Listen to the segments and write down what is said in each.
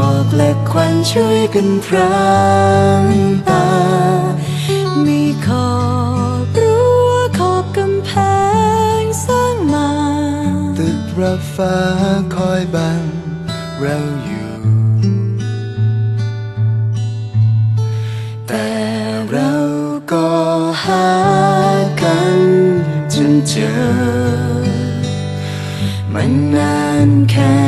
หมอกและควันช่วยกันพรางตา มีขอบรั้วขอบกำแพงสร้างมา ตึกรับฟ้าคอยบังเราอยู่ แต่เราก็หากันจนเจอ มันนานแค่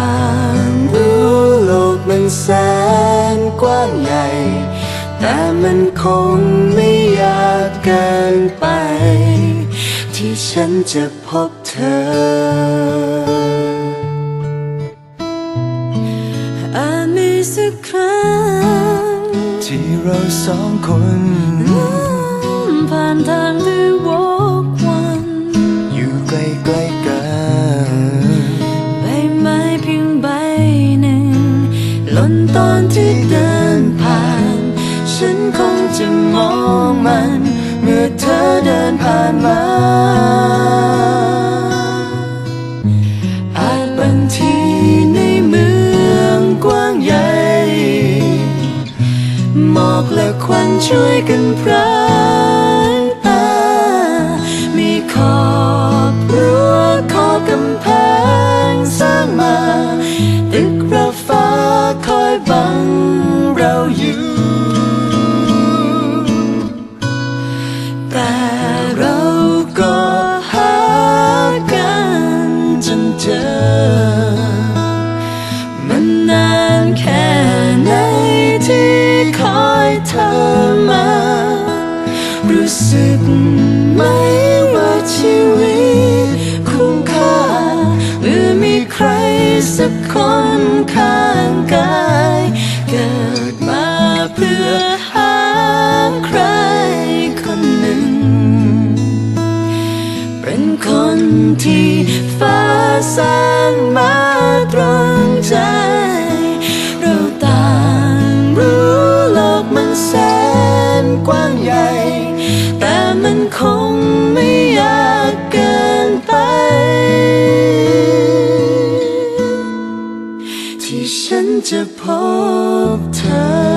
างใหญ่ แต่มันคงไม่ยากเกินไป ที่ฉันจะพบเธออาจมีสักครั้งที่เราสองคนผ่านทาง หล่นตอนที่เดินผ่าน ฉันคงจะมองมัน เมื่อเธอเดินผ่านมาอาจบางทีในเมืองกว้างใหญ่ หมอกและควันช่วยกันพรา สักคนข้างกาย เกิดมาเพื่อหาใครคนหนึ่ง เป็นคนที่ฟ้าสร้างมาตรงใจ เราต่างรู้โลกมันแสนกว้างใหญ่ แต่มันคง ที่ฉันจะพบเธอ